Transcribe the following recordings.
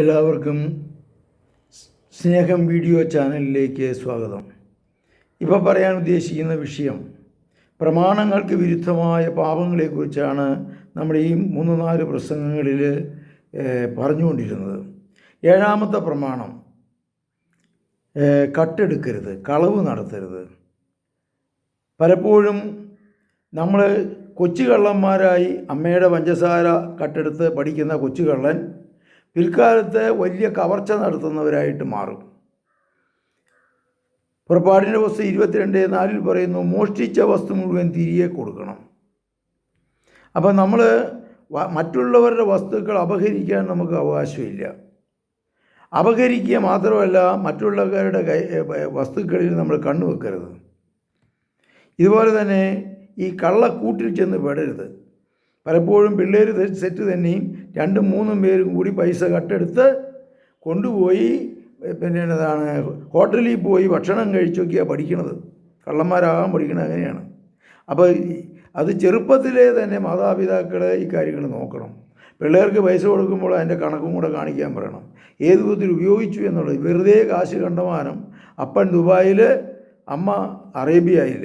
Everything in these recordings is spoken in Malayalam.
എല്ലാവർക്കും സ്നേഹം വീഡിയോ ചാനലിലേക്ക് സ്വാഗതം. ഇപ്പോൾ പറയാൻ ഉദ്ദേശിക്കുന്ന വിഷയം പ്രമാണങ്ങൾക്ക് വിരുദ്ധമായ പാപങ്ങളെക്കുറിച്ചാണ് നമ്മുടെ ഈ മൂന്ന് നാല് പ്രസംഗങ്ങളിൽ പറഞ്ഞുകൊണ്ടിരുന്നത്. ഏഴാമത്തെ പ്രമാണം കട്ടെടുക്കരുത് കളവ് നടത്തരുത്. പലപ്പോഴും നമ്മൾ കൊച്ചുകള്ളന്മാരായി അമ്മയുടെ പഞ്ചസാര കട്ടെടുത്ത് പഠിക്കുന്ന കൊച്ചുകള്ളൻ പിൽക്കാലത്ത് വലിയ കവർച്ച നടത്തുന്നവരായിട്ട് മാറും. പുറപ്പാടിന്റെ വസ്തു ഇരുപത്തിരണ്ട് നാലിൽ പറയുന്നു മോഷ്ടിച്ച വസ്തു മുഴുവൻ തിരികെ കൊടുക്കണം. അപ്പം നമ്മൾ മറ്റുള്ളവരുടെ വസ്തുക്കൾ അപഹരിക്കാൻ നമുക്ക് അവകാശമില്ല. അപഹരിക്കുക മാത്രമല്ല മറ്റുള്ളവരുടെ കൈ വസ്തുക്കളിൽ നമ്മൾ കണ്ണുവെക്കരുത്. ഇതുപോലെ തന്നെ ഈ കള്ളക്കൂട്ടിൽ ചെന്ന് പെടരുത്. പലപ്പോഴും പിള്ളേർ സെറ്റ് തന്നെയും രണ്ടും മൂന്നും പേരും കൂടി പൈസ കട്ടെടുത്ത് കൊണ്ടുപോയി പിന്നെ എന്താണ് ഹോട്ടലിൽ പോയി ഭക്ഷണം കഴിച്ചൊക്കെയാണ് പഠിക്കണത്. കള്ളന്മാരാകാൻ പഠിക്കണത് അങ്ങനെയാണ്. അപ്പോൾ അത് ചെറുപ്പത്തിലേ തന്നെ മാതാപിതാക്കളെ ഈ കാര്യങ്ങൾ നോക്കണം. പിള്ളേർക്ക് പൈസ കൊടുക്കുമ്പോൾ അതിന്റെ കണക്കും കൂടെ കാണിക്കാൻ പറയണം. ഏത് വിധത്തിൽ ഉപയോഗിച്ചു എന്നുള്ളത്. വെറുതെ കാശ് കണ്ടമാനം അപ്പൻ ദുബായിൽ അമ്മ അറേബ്യയിൽ.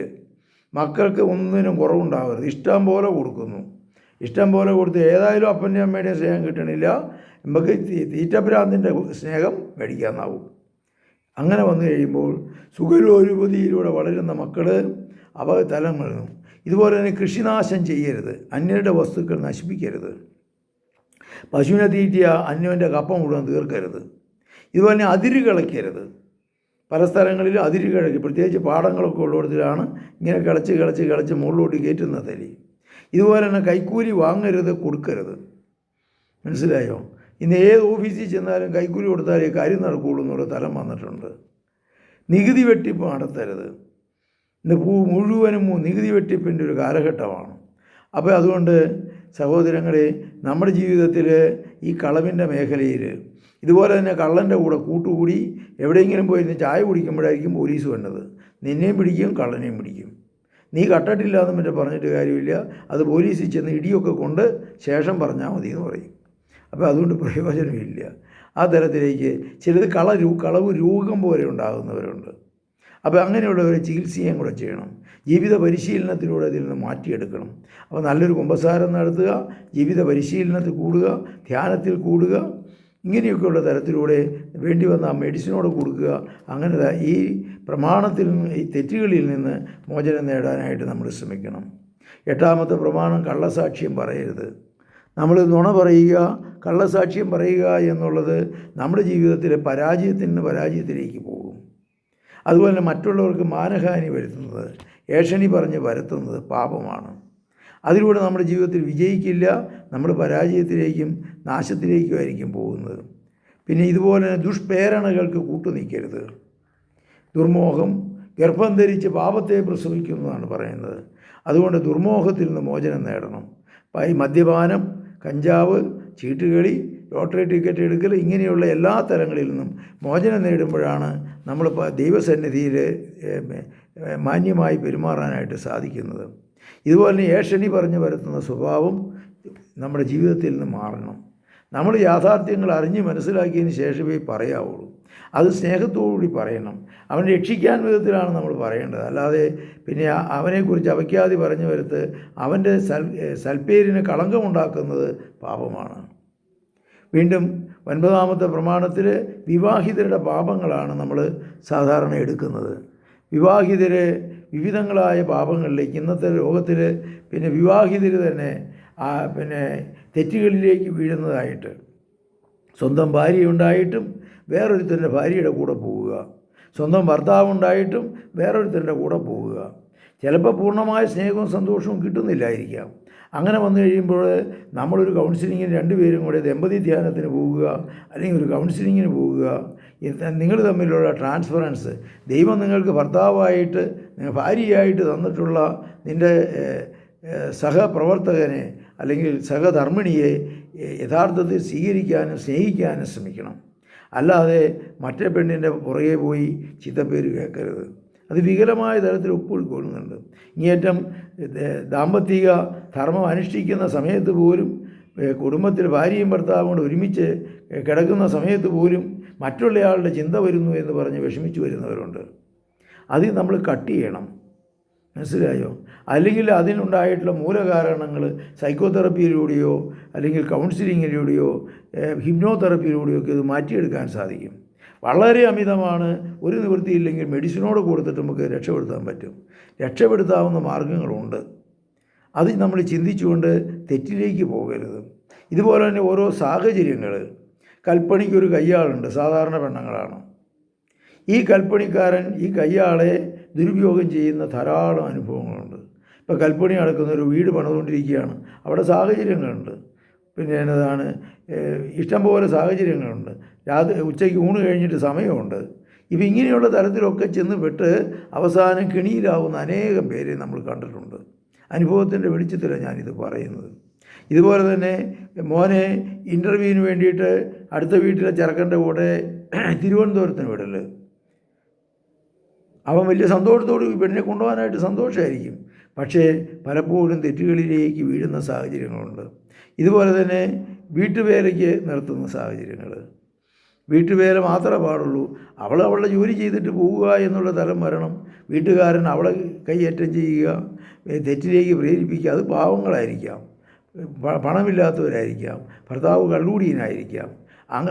മക്കൾക്ക് ഒന്നിനും കുറവുണ്ടാവരുത്. ഇഷ്ടം പോലെ കൊടുക്കുന്നു. ഇഷ്ടം പോലെ കൊടുത്ത് ഏതായാലും അപ്പന്റെ അമ്മയുടെയും സ്നേഹം കിട്ടണില്ല. നമുക്ക് തീറ്റഭ്രാന്തിന്റെ സ്നേഹം മേടിക്കാമെന്നാവും അങ്ങനെ വന്നു കഴിയുമ്പോൾ സുഖരോരുപതിയിലൂടെ വളരുന്ന മക്കൾ വളരും ഇതുപോലെ തന്നെ കൃഷിനാശം ചെയ്യരുത്. അന്യരുടെ വസ്തുക്കൾ നശിപ്പിക്കരുത്. പശുവിനെ തീറ്റിയ അന്യവന്റെ കപ്പം മുഴുവൻ തീർക്കരുത്. ഇതുപോലെ തന്നെ അതിര് കിളയ്ക്കരുത്. പല സ്ഥലങ്ങളിൽ അതിര് കിഴക്കി പ്രത്യേകിച്ച് പാടങ്ങളൊക്കെ ഉള്ളിടത്തിലാണ് ഇങ്ങനെ കിളച്ച് കിളച്ച് കിളച്ച് മുകളിലോട്ട് കയറ്റുന്ന തലി ഇതുപോലെ തന്നെ കൈക്കൂലി വാങ്ങരുത് കൊടുക്കരുത്. മനസ്സിലായോ? ഇന്ന് ഏത് ഓഫീസിൽ ചെന്നാലും കൈക്കൂലി കൊടുത്താലേ കാര്യം നടക്കുകയുള്ളൂ എന്നൊരു തലം വന്നിട്ടുണ്ട്. നികുതി വെട്ടിപ്പ് നടത്തരുത്. ഇന്ന് പൂ മുഴുവനും നികുതി വെട്ടിപ്പിന്റെ ഒരു കാലഘട്ടമാണ്. അപ്പോൾ അതുകൊണ്ട് സഹോദരങ്ങളെ നമ്മുടെ ജീവിതത്തിൽ ഈ കളവിന്റെ മേഖലയിൽ ഇതുപോലെ തന്നെ കള്ളന്റെ കൂടെ കൂട്ടുകൂടി എവിടെയെങ്കിലും പോയിരുന്ന് ചായ കുടിക്കുമ്പോഴായിരിക്കും പോലീസ് വേണ്ടത് നിന്നെയും പിടിക്കും കള്ളനെയും പിടിക്കും. നീ കട്ടിട്ടില്ല എന്ന് മറ്റേ പറഞ്ഞിട്ട് കാര്യമില്ല. അത് പോലീസിൽ ചെന്ന് ഇടിയൊക്കെ കൊണ്ട് ശേഷം പറഞ്ഞാൽ മതി എന്ന് പറയും. അപ്പോൾ അതുകൊണ്ട് പ്രയോജനമില്ല. ആ തരത്തിലേക്ക് ചിലത് കള കളവ് രോഗം പോലെ ഉണ്ടാകുന്നവരുണ്ട്. അപ്പോൾ അങ്ങനെയുള്ളവരെ ചികിത്സയും കൂടെ ചെയ്യണം. ജീവിത പരിശീലനത്തിലൂടെ ഇതിൽ നിന്ന് മാറ്റിയെടുക്കണം. അപ്പോൾ നല്ലൊരു കുമ്പസാരം നടത്തുക ജീവിത പരിശീലനത്തിൽ കൂടുക ധ്യാനത്തിൽ കൂടുക ഇങ്ങനെയൊക്കെയുള്ള തരത്തിലൂടെ വേണ്ടി വന്ന ആ മെഡിസിനോട് കൊടുക്കുക. അങ്ങനെ ഈ പ്രമാണത്തിൽ ഈ തെറ്റുകളിൽ നിന്ന് മോചനം നേടാനായിട്ട് നമ്മൾ ശ്രമിക്കണം. എട്ടാമത്തെ പ്രമാണം കള്ളസാക്ഷ്യം പറയരുത്. നമ്മൾ നുണ പറയുക കള്ളസാക്ഷ്യം പറയുക എന്നുള്ളത് നമ്മുടെ ജീവിതത്തിലെ പരാജയത്തിൽ നിന്ന് പരാജയത്തിലേക്ക് പോകും. അതുപോലെ മറ്റുള്ളവർക്ക് മാനഹാനി വരുത്തുന്നത് ഏഷണി പറഞ്ഞ് വരുത്തുന്നത് പാപമാണ്. അതിലൂടെ നമ്മുടെ ജീവിതത്തിൽ വിജയിക്കില്ല നമ്മൾ പരാജയത്തിലേക്കും നാശത്തിലേക്കും ആയിരിക്കും പോകുന്നത്. പിന്നെ ഇതുപോലെ തന്നെ ദുഷ്പ്രേരണകൾക്ക് കൂട്ടുനിൽക്കരുത്. ദുർമോഹം ഗർഭം ധരിച്ച് പാപത്തെ പ്രസവിക്കുന്നതാണ് പറയുന്നത്. അതുകൊണ്ട് ദുർമോഹത്തിൽ നിന്ന് മോചനം നേടണം. ഈ മദ്യപാനം കഞ്ചാവ് ചീട്ടുകളി ലോട്ടറി ടിക്കറ്റ് എടുക്കൽ ഇങ്ങനെയുള്ള എല്ലാ തലങ്ങളിൽ നിന്നും മോചനം നേടുമ്പോഴാണ് നമ്മൾ ദൈവസന്നിധിയിൽ മാന്യമായി പെരുമാറാനായിട്ട് സാധിക്കുന്നത്. ഇതുപോലെ തന്നെ ഏഷണി പറഞ്ഞു വരുത്തുന്ന സ്വഭാവം നമ്മുടെ ജീവിതത്തിൽ നിന്ന് മാറണം. നമ്മൾ യാഥാർത്ഥ്യങ്ങൾ അറിഞ്ഞ് മനസ്സിലാക്കിയതിന് ശേഷമേ പറയാവുള്ളൂ. അത് സ്നേഹത്തോടുകൂടി പറയണം. അവൻ രക്ഷിക്കാൻ വിധത്തിലാണ് നമ്മൾ പറയേണ്ടത്. അല്ലാതെ പിന്നെ അവനെക്കുറിച്ച് അവയ്ക്കാതി പറഞ്ഞു വരുത്ത് അവന്റെ സൽ സൽപ്പേരിന് കളങ്കമുണ്ടാക്കുന്നത് പാപമാണ്. വീണ്ടും ഒൻപതാമത്തെ പ്രമാണത്തിൽ വിവാഹിതരുടെ പാപങ്ങളാണ് നമ്മൾ സാധാരണ എടുക്കുന്നത്. വിവാഹിതരെ വിവിധങ്ങളായ പാപങ്ങളിലേക്ക് ഇന്നത്തെ ലോകത്തിൽ പിന്നെ വിവാഹിതർ തന്നെ പിന്നെ തെറ്റുകളിലേക്ക് വീഴുന്നതായിട്ട്. സ്വന്തം ഭാര്യയുണ്ടായിട്ടും വേറൊരുത്തന്റെ ഭാര്യയുടെ കൂടെ പോവുക. സ്വന്തം ഭർത്താവുണ്ടായിട്ടും വേറൊരുത്തന്റെ കൂടെ പോവുക. ചിലപ്പോൾ പൂർണമായ സ്നേഹവും സന്തോഷവും കിട്ടുന്നില്ലായിരിക്കാം. അങ്ങനെ വന്നു കഴിയുമ്പോൾ നമ്മളൊരു കൗൺസിലിങ്ങിന് രണ്ടുപേരും കൂടെ ദമ്പതി ധ്യാനത്തിന് പോവുക അല്ലെങ്കിൽ ഒരു കൗൺസിലിങ്ങിന് പോവുക. നിങ്ങൾ തമ്മിലുള്ള ട്രാൻസ്ഫറൻസ് ദൈവം നിങ്ങൾക്ക് ഭർത്താവായിട്ട് ഭാര്യയായിട്ട് തന്നിട്ടുള്ള നിന്റെ സഹപ്രവർത്തകനെ അല്ലെങ്കിൽ സഹധർമ്മിണിയെ യഥാർത്ഥത്തിൽ സ്വീകരിക്കാനും സ്നേഹിക്കാനും ശ്രമിക്കണം. അല്ലാതെ മറ്റേ പെണ്ണിന്റെ പുറകെ പോയി ചിത്തപ്പേര് കേൾക്കരുത്. അത് വികലമായ തരത്തിൽ ഒപ്പുകൊള്ളുന്നുണ്ട് ഇങ്ങേറ്റം ദാമ്പത്തിക ധർമ്മം അനുഷ്ഠിക്കുന്ന സമയത്ത് പോലും കുടുംബത്തിൽ ഭാര്യയും ഭർത്താവും കൂടെ ഒരുമിച്ച് കിടക്കുന്ന സമയത്ത് പോലും മറ്റുള്ളയാളുടെ ചിന്ത വരുന്നു എന്ന് പറഞ്ഞ് വിഷമിച്ചു വരുന്നവരുണ്ട്. അത് നമ്മൾ കട്ട് ചെയ്യണം. മനസ്സിലായോ? അല്ലെങ്കിൽ അതിനുണ്ടായിട്ടുള്ള മൂലകാരണങ്ങൾ സൈക്കോതെറപ്പിയിലൂടെയോ അല്ലെങ്കിൽ കൗൺസിലിങ്ങിലൂടെയോ ഹിപ്നോതെറപ്പിയിലൂടെയോ ഒക്കെ ഇത് മാറ്റിയെടുക്കാൻ സാധിക്കും. വളരെ അമിതമാണ്. ഒരു നിവൃത്തിയില്ലെങ്കിൽ മെഡിസിനോട് കൊടുത്തിട്ട് നമുക്ക് രക്ഷപ്പെടുത്താൻ പറ്റും. രക്ഷപ്പെടുത്താവുന്ന മാർഗങ്ങളുണ്ട്. അത് നമ്മൾ ചിന്തിച്ചുകൊണ്ട് തെറ്റിലേക്ക് പോകരുത്. ഇതുപോലെ തന്നെ ഓരോ സാഹചര്യങ്ങൾ കൽപ്പണിക്കൊരു കയ്യാളുണ്ട്. സാധാരണ പെണ്ണങ്ങളാണ്. ഈ കൽപ്പണിക്കാരൻ ഈ കയ്യാളെ ദുരുപയോഗം ചെയ്യുന്ന ധാരാളം അനുഭവങ്ങളുണ്ട്. ഇപ്പോൾ കൽപ്പണി നടക്കുന്ന ഒരു വീട് പണിതുകൊണ്ടിരിക്കുകയാണ്. അവിടെ സാഹചര്യങ്ങളുണ്ട്. പിന്നെ എന്നതാണ് ഇഷ്ടം ഇഷ്ടംപോലെ സാഹചര്യങ്ങളുണ്ട്. രാത്രി ഉച്ചയ്ക്ക് ഊണ് കഴിഞ്ഞിട്ട് സമയമുണ്ട്. ഇപ്പം ഇങ്ങനെയുള്ള തരത്തിലൊക്കെ ചെന്ന് പെട്ട് അവസാനം കിണിയിലാവുന്ന അനേകം പേരെ നമ്മൾ കണ്ടിട്ടുണ്ട്. അനുഭവത്തിന്റെ വെളിച്ചത്തിലാണ് ഞാനിത് പറയുന്നത്. ഇതുപോലെ തന്നെ മോനെ ഇന്റർവ്യൂവിന് വേണ്ടിയിട്ട് അടുത്ത വീട്ടിലെ ചെറുക്കന്റെ കൂടെ തിരുവനന്തപുരത്തിന് വിടൽ അവൻ വലിയ സന്തോഷത്തോട് ഈ പെണ്ണിനെ കൊണ്ടുപോകാനായിട്ട് സന്തോഷമായിരിക്കും പക്ഷേ പലപ്പോഴും തെറ്റുകളിലേക്ക് വീഴുന്ന സാഹചര്യങ്ങളുണ്ട്. ഇതുപോലെ തന്നെ വീട്ടുവേലയ്ക്ക് നിർത്തുന്ന സാഹചര്യങ്ങൾ വീട്ടുവേല മാത്രമേ പാടുള്ളൂ. അവൾ അവളുടെ ജോലി ചെയ്തിട്ട് പോവുക എന്നുള്ള തലം വരണം വീട്ടുകാരൻ അവളെ കൈയേറ്റം ചെയ്യുക തെറ്റിലേക്ക് പ്രേരിപ്പിക്കുക അത് പാവങ്ങളായിരിക്കാം. പണമില്ലാത്തവരായിരിക്കാം. ഭർത്താവ് കള്ളുകൂടിയനായിരിക്കാം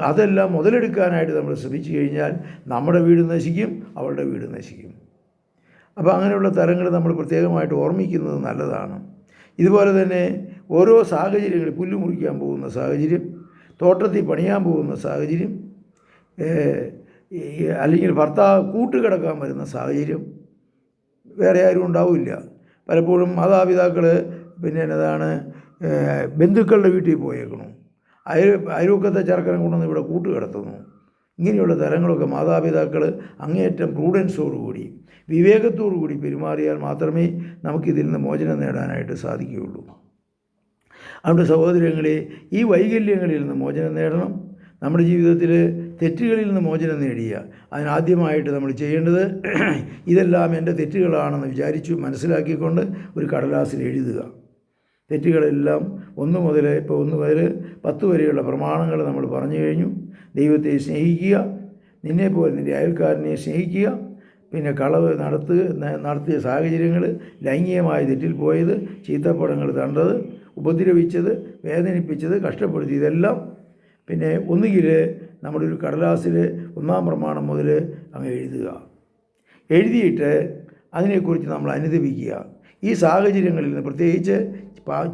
അതെല്ലാം മുതലെടുക്കാനായിട്ട് നമ്മൾ ശ്രമിച്ചു കഴിഞ്ഞാൽ നമ്മുടെ വീട് നശിക്കും. അവളുടെ വീട് നശിക്കും. അപ്പോൾ അങ്ങനെയുള്ള തരങ്ങൾ നമ്മൾ പ്രത്യേകമായിട്ട് ഓർമ്മിക്കുന്നത് നല്ലതാണ്. ഇതുപോലെ തന്നെ ഓരോ സാഹചര്യങ്ങൾ പുല്ല് മുറിക്കാൻ പോകുന്ന സാഹചര്യം തോട്ടത്തിൽ പണിയാൻ പോകുന്ന സാഹചര്യം അല്ലെങ്കിൽ ഭർത്താവ് കൂട്ടുകിടക്കാൻ വരുന്ന സാഹചര്യം വേറെ ആരും ഉണ്ടാവില്ല. പലപ്പോഴും മാതാപിതാക്കൾ പിന്നെ എന്നതാണ് ബന്ധുക്കളുടെ വീട്ടിൽ പോയേക്കണം അയൽ അയൽവക്കത്തെ ചെറുക്കനെ കൊണ്ടുവന്ന് ഇവിടെ കൂട്ട് കിടത്തുന്നു. ഇങ്ങനെയുള്ള തരങ്ങളൊക്കെ മാതാപിതാക്കൾ അങ്ങേയറ്റം പ്രൂഡൻസോടുകൂടി വിവേകത്തോടുകൂടി പെരുമാറിയാൽ മാത്രമേ നമുക്കിതിൽ നിന്ന് മോചനം നേടാനായിട്ട് സാധിക്കുകയുള്ളൂ. അതുകൊണ്ട് സഹോദരങ്ങളെ ഈ വൈകല്യങ്ങളിൽ നിന്ന് മോചനം നേടണം. നമ്മുടെ ജീവിതത്തിൽ തെറ്റുകളിൽ നിന്ന് മോചനം നേടിയ അതിനാദ്യമായിട്ട് നമ്മൾ ചെയ്യേണ്ടത് ഇതെല്ലാം എന്റെ തെറ്റുകളാണെന്ന് വിചാരിച്ചു മനസ്സിലാക്കിക്കൊണ്ട് ഒരു കടലാസിൽ എഴുതുക. തെറ്റുകളെല്ലാം ഒന്ന് മുതൽ ഇപ്പോൾ ഒന്ന് മുതൽ പത്ത് വരെയുള്ള പ്രമാണങ്ങൾ നമ്മൾ പറഞ്ഞു കഴിഞ്ഞു. ദൈവത്തെ സ്നേഹിക്കുക നിന്നെപ്പോലെ നിന്റെ അയൽക്കാരനെ സ്നേഹിക്കുക പിന്നെ കളവ് നടത്തുക നടത്തിയ സാഹചര്യങ്ങൾ ലൈംഗികമായ തെറ്റിൽ പോയത് ചീത്തപ്പടങ്ങൾ കണ്ടത് ഉപദ്രവിച്ചത് വേദനിപ്പിച്ചത് കഷ്ടപ്പെടുത്തി ഇതെല്ലാം പിന്നെ ഒന്നുകിൽ നമ്മുടെ ഒരു കടലാസിൽ ഒന്നാം പ്രമാണം മുതൽ അങ്ങ് എഴുതുക. എഴുതിയിട്ട് അതിനെക്കുറിച്ച് നമ്മൾ അനുദപിക്കുക. ഈ സാഹചര്യങ്ങളിൽ നിന്ന് പ്രത്യേകിച്ച്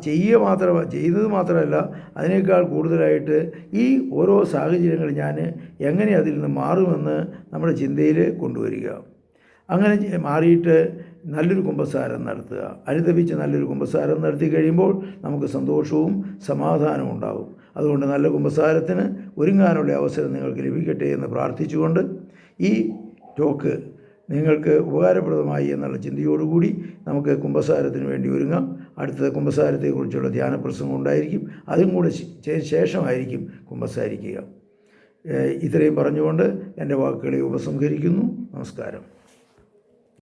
ചെയ്യുക മാത്രമ ചെയ്തത് മാത്രമല്ല അതിനേക്കാൾ കൂടുതലായിട്ട് ഈ ഓരോ സാഹചര്യങ്ങൾ ഞാൻ എങ്ങനെ അതിൽ നിന്ന് മാറുമെന്ന് നമ്മുടെ ചിന്തയിൽ കൊണ്ടുവരിക. അങ്ങനെ മാറിയിട്ട് നല്ലൊരു കുമ്പസാരം നടത്തുക. അനുദപിച്ച് നല്ലൊരു കുമ്പസാരം നടത്തി കഴിയുമ്പോൾ നമുക്ക് സന്തോഷവും സമാധാനവും ഉണ്ടാകും അതുകൊണ്ട് നല്ല കുമ്പസാരത്തിന് ഒരുങ്ങാനുള്ള അവസരം നിങ്ങൾക്ക് ലഭിക്കട്ടെ എന്ന് പ്രാർത്ഥിച്ചുകൊണ്ട് ഈ ടോക്ക് നിങ്ങൾക്ക് ഉപകാരപ്രദമായി എന്നുള്ള ചിന്തയോടുകൂടി നമുക്ക് കുംഭസാരത്തിന് വേണ്ടി ഒരുങ്ങാം. അടുത്ത കുംഭസാരത്തെക്കുറിച്ചുള്ള ധ്യാന പ്രസംഗം ഉണ്ടായിരിക്കും. അതും കൂടെ ശേഷമായിരിക്കും കുംഭസാരിക്കുക. ഇത്രയും പറഞ്ഞുകൊണ്ട് എന്റെ വാക്കുകളെ ഉപസംഹരിക്കുന്നു. നമസ്കാരം.